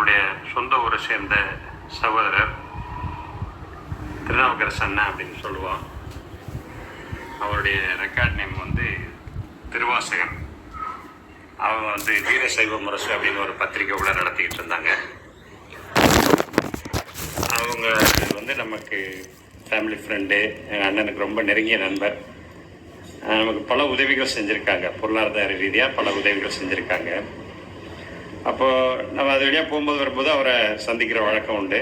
என்னுடைய சொந்த ஊரை சேர்ந்த சகோதரர் திருநாவுக்கரசு அண்ணா அப்படின்னு சொல்லுவோம் அவருடைய ரெக்கார்ட் நேம் வந்து திருவாசகன். அவங்க வந்து வீரசைவ முரசு அப்படின்னு ஒரு பத்திரிக்கை கூட நடத்திக்கிட்டு இருந்தாங்க. அவங்க வந்து நமக்கு ஃபேமிலி ஃப்ரெண்டு எங்கள் அண்ணனுக்கு ரொம்ப நெருங்கிய நண்பர். நமக்கு பல உதவிகள் செஞ்சுருக்காங்க. பொருளாதார ரீதியாக பல உதவிகள் செஞ்சுருக்காங்க. அப்போது நம்ம அது வழியாக போகும்போது வரும்போது அவரை சந்திக்கிற வழக்கம் உண்டு.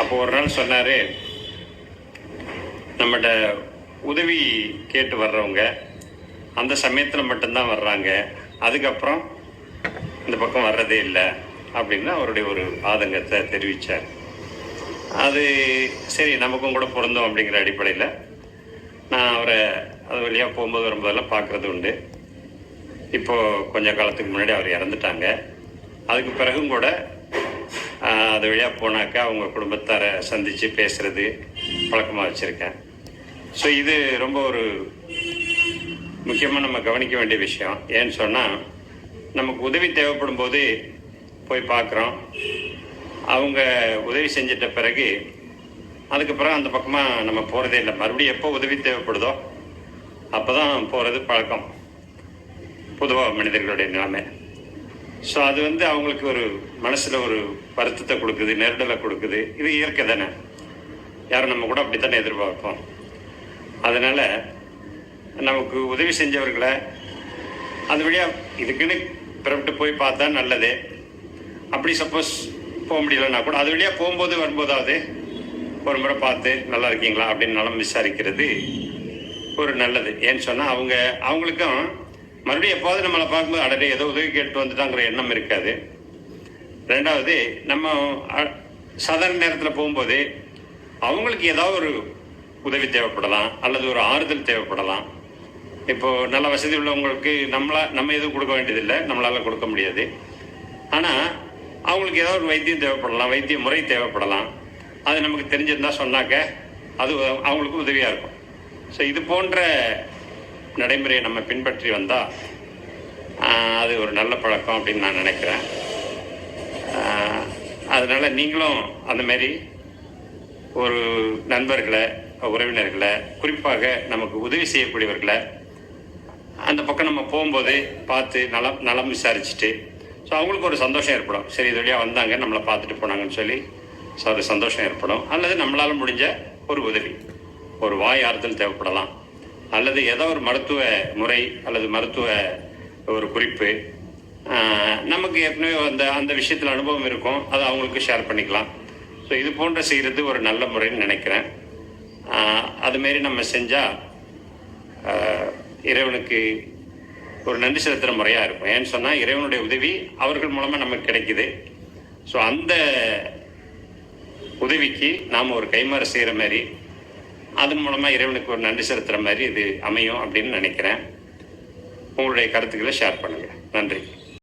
அப்போ ஒரு நாள் சொன்னார் நம்மகிட்ட உதவி கேட்டு வர்றவங்க அந்த சமயத்தில் மட்டும்தான் வர்றாங்க. அதுக்கப்புறம் இந்த பக்கம் வர்றதே இல்லை அப்படின்னு அவருடைய ஒரு ஆதங்கத்தை தெரிவித்தார் அது சரி நமக்கும் கூட பிறந்தோம் அப்படிங்கிற அடிப்படையில் நான் அவரை அது வழியாக போகும்போது வரும்போதெல்லாம் பார்க்குறது உண்டு. இப்போது கொஞ்ச காலத்துக்கு முன்னாடி அவர் இறந்துட்டாங்க. அதுக்கு பிறகும் கூட அது வழியாக போனாக்கா அவங்க குடும்பத்தாரை சந்தித்து பேசுகிறது பழக்கமாக வச்சுருக்கேன். ஸோ இது ரொம்ப ஒரு முக்கியமாக நம்ம கவனிக்க வேண்டிய விஷயம். ஏன்னு சொன்னால் நமக்கு உதவி தேவைப்படும் போது போய் பார்க்குறோம் அவங்க உதவி செஞ்சிட்ட பிறகு அதுக்கப்புறம் அந்த பக்கமாக நம்ம போகிறதே இல்லை. மறுபடியும் எப்போ உதவி தேவைப்படுதோ அப்போ தான் போகிறது பழக்கம். பொதுவாக மனிதர்களுடைய நிலைமை. ஸோ அது வந்து அவங்களுக்கு ஒரு மனசில் ஒரு வருத்தத்தை கொடுக்குது நெருடலை கொடுக்குது. இது இயற்கை தானே. யாரும் நம்ம கூட அப்படி தானே எதிர்பார்ப்போம். அதனால் நமக்கு உதவி செஞ்சவர்களை அது வழியாக இதுக்குன்னு பிறப்பிட்டு போய் பார்த்தா நல்லது. அப்படி சப்போஸ் போக முடியலன்னா கூட அது வழியாக போகும்போது வரும்போதாவது ஒரு முறை பார்த்து நல்லா இருக்கீங்களா அப்படின்னு நலம் விசாரிக்கிறது ஒரு நல்லது. ஏன்னு சொன்னால் அவங்க அவங்களுக்கும் மறுபடியும் எப்போது நம்மளை பார்க்கும்போது அடடே ஏதோ உதவி கேட்டு வந்துட்டாங்கிற எண்ணம் இருக்காது. ரெண்டாவது நம்ம சாதாரண நேரத்தில் போகும்போது அவங்களுக்கு ஏதாவது ஒரு உதவி தேவைப்படலாம் அல்லது ஒரு ஆறுதல் தேவைப்படலாம். இப்போ நல்ல வசதி உள்ளவங்களுக்கு நம்மளா நம்ம எதுவும் கொடுக்க வேண்டியதில்லை நம்மளால் கொடுக்க முடியாது. ஆனால் அவங்களுக்கு ஏதாவது ஒரு வைத்தியம் தேவைப்படலாம் வைத்திய முறை தேவைப்படலாம். அது நமக்கு தெரிஞ்சிருந்தால் சொன்னாக்க அது அவங்களுக்கு உதவியாக இருக்கும். ஸோ இது போன்ற நடைமுறையை நம்ம பின்பற்றி வந்தால் அது ஒரு நல்ல பழக்கம் அப்படின்னு நான் நினைக்கிறேன். அதனால் நீங்களும் அந்தமாரி ஒரு நண்பர்களை உறவினர்களை குறிப்பாக நமக்கு உதவி செய்யக்கூடியவர்களை அந்த பக்கம் நம்ம போகும்போது பார்த்து நலம் நலம் விசாரிச்சுட்டு ஸோ அவங்களுக்கு ஒரு சந்தோஷம் ஏற்படும். சரி இது வழியாக வந்தாங்க நம்மளை பார்த்துட்டு போனாங்கன்னு சொல்லி ஸோ ஒரு சந்தோஷம் ஏற்படும். அல்லது நம்மளால் முடிஞ்ச ஒரு உதவி ஒரு வாய் ஆறுதல் தேவைப்படலாம். அல்லது ஏதோ ஒரு மருத்துவ முறை அல்லது மருத்துவ ஒரு குறிப்பு நமக்கு ஏற்கனவே அந்த அந்த விஷயத்தில் அனுபவம் இருக்கும். அதை அவங்களுக்கு ஷேர் பண்ணிக்கலாம். ஸோ இது போன்ற செய்கிறது ஒரு நல்ல முறைன்னு நினைக்கிறேன். அதுமாரி நம்ம செஞ்சால் இறைவனுக்கு ஒரு நன்றி செலுத்துகிற முறையாக இருக்கும். ஏன்னு சொன்னால் இறைவனுடைய உதவி அவர்கள் மூலமாக நமக்கு கிடைக்குது. ஸோ அந்த உதவிக்கு நாம் ஒரு கைமாறு செய்கிற மாதிரி அதன் மூலமாக இறைவனுக்கு ஒரு நன்றி செலுத்துகிற மாதிரி இது அமையும் அப்படின்னு நினைக்கிறேன். உங்களுடைய கருத்துக்களை ஷேர் பண்ணுங்கள் நன்றி.